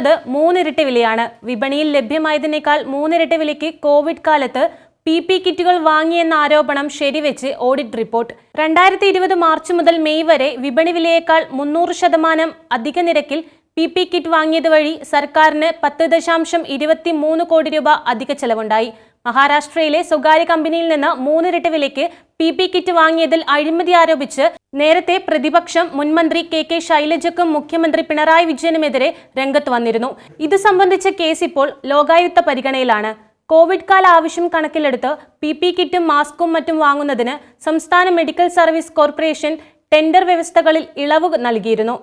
കൊടുത്തത് മൂന്നിരട്ടി വിലയാണ്. വിപണിയിൽ ലഭ്യമായതിനേക്കാൾ മൂന്നിരട്ടി വിലയ്ക്ക് കോവിഡ് കാലത്ത് പി പി കിറ്റുകൾ വാങ്ങിയെന്ന ആരോപണം ശരിവെച്ച് ഓഡിറ്റ് റിപ്പോർട്ട്. രണ്ടായിരത്തി ഇരുപത് മാർച്ച് മുതൽ മെയ് വരെ വിപണി വിലയേക്കാൾ മുന്നൂറ് ശതമാനം അധിക നിരക്കിൽ പി പി കിറ്റ് വാങ്ങിയത് വഴി സർക്കാരിന് പത്ത് ദശാംശം ഇരുപത്തി മൂന്ന് കോടി രൂപ അധിക ചെലവുണ്ടായി. മഹാരാഷ്ട്രയിലെ സ്വകാര്യ കമ്പനിയിൽ നിന്ന് മൂന്നിരട്ടി വിലയ്ക്ക് പി പി കിറ്റ് വാങ്ങിയതിൽ അഴിമതി ആരോപിച്ച് നേരത്തെ പ്രതിപക്ഷം മുൻമന്ത്രി കെ കെ ശൈലജയ്ക്കും മുഖ്യമന്ത്രി പിണറായി വിജയനുമെതിരെ രംഗത്ത് വന്നിരുന്നു. ഇത് സംബന്ധിച്ച കേസ് ഇപ്പോൾ ലോകായുക്ത പരിഗണനയിലാണ്. കോവിഡ് കാല ആവശ്യം കണക്കിലെടുത്ത് പി പി കിറ്റും മാസ്കും മറ്റും വാങ്ങുന്നതിന് സംസ്ഥാന മെഡിക്കൽ സർവീസ് കോർപ്പറേഷൻ ടെൻഡർ വ്യവസ്ഥകളിൽ ഇളവ് നൽകിയിരുന്നു.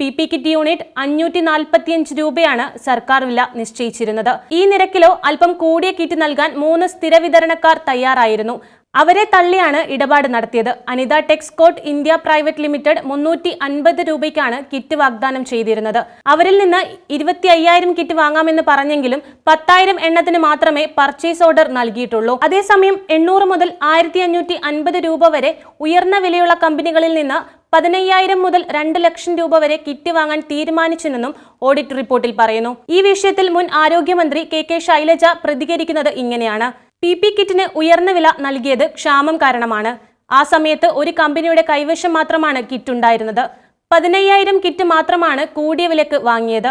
പി പി കിറ്റ് യൂണിറ്റ് അഞ്ഞൂറ്റി നാൽപ്പത്തിയഞ്ച് രൂപയാണ് സർക്കാർ വില നിശ്ചയിച്ചിരുന്നത്. ഈ നിരക്കിലോ അല്പം കൂടിയ കിറ്റ് നൽകാൻ മൂന്ന് സ്ഥിര വിതരണക്കാർ തയ്യാറായിരുന്നു. അവരെ തള്ളിയാണ് ഇടപാട് നടത്തിയത്. Anitha Texcot India private limited മുന്നൂറ്റി അൻപത് രൂപയ്ക്കാണ് കിറ്റ് വാഗ്ദാനം ചെയ്തിരുന്നത്. അവരിൽ നിന്ന് ഇരുപത്തി അയ്യായിരം കിറ്റ് വാങ്ങാമെന്ന് പറഞ്ഞെങ്കിലും പത്തായിരം എണ്ണത്തിന് മാത്രമേ പർച്ചേസ് ഓർഡർ നൽകിയിട്ടുള്ളൂ. അതേസമയം എണ്ണൂറ് മുതൽ ആയിരത്തി അഞ്ഞൂറ്റി അൻപത് രൂപ വരെ ഉയർന്ന വിലയുള്ള കമ്പനികളിൽ നിന്ന് പതിനയ്യായിരം മുതൽ രണ്ട് ലക്ഷം രൂപ വരെ കിറ്റ് വാങ്ങാൻ തീരുമാനിച്ചെന്നും ഓഡിറ്റ് റിപ്പോർട്ടിൽ പറയുന്നു. ഈ വിഷയത്തിൽ മുൻ ആരോഗ്യമന്ത്രി കെ കെ ശൈലജ പ്രതികരിക്കുന്നത് ഇങ്ങനെയാണ്. പി പി കിറ്റിന് ഉയർന്ന വില നൽകിയത് ക്ഷാമം കാരണമാണ്. ആ സമയത്ത് ഒരു കമ്പനിയുടെ കൈവശം മാത്രമാണ് കിറ്റ് ഉണ്ടായിരുന്നത് പതിനയ്യായിരം കിറ്റ് മാത്രമാണ് കൂടിയ വിലക്ക് വാങ്ങിയത്.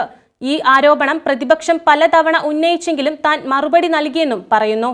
ഈ ആരോപണം പ്രതിപക്ഷം പലതവണ ഉന്നയിച്ചെങ്കിലും താൻ മറുപടി നൽകിയെന്നും പറയുന്നു.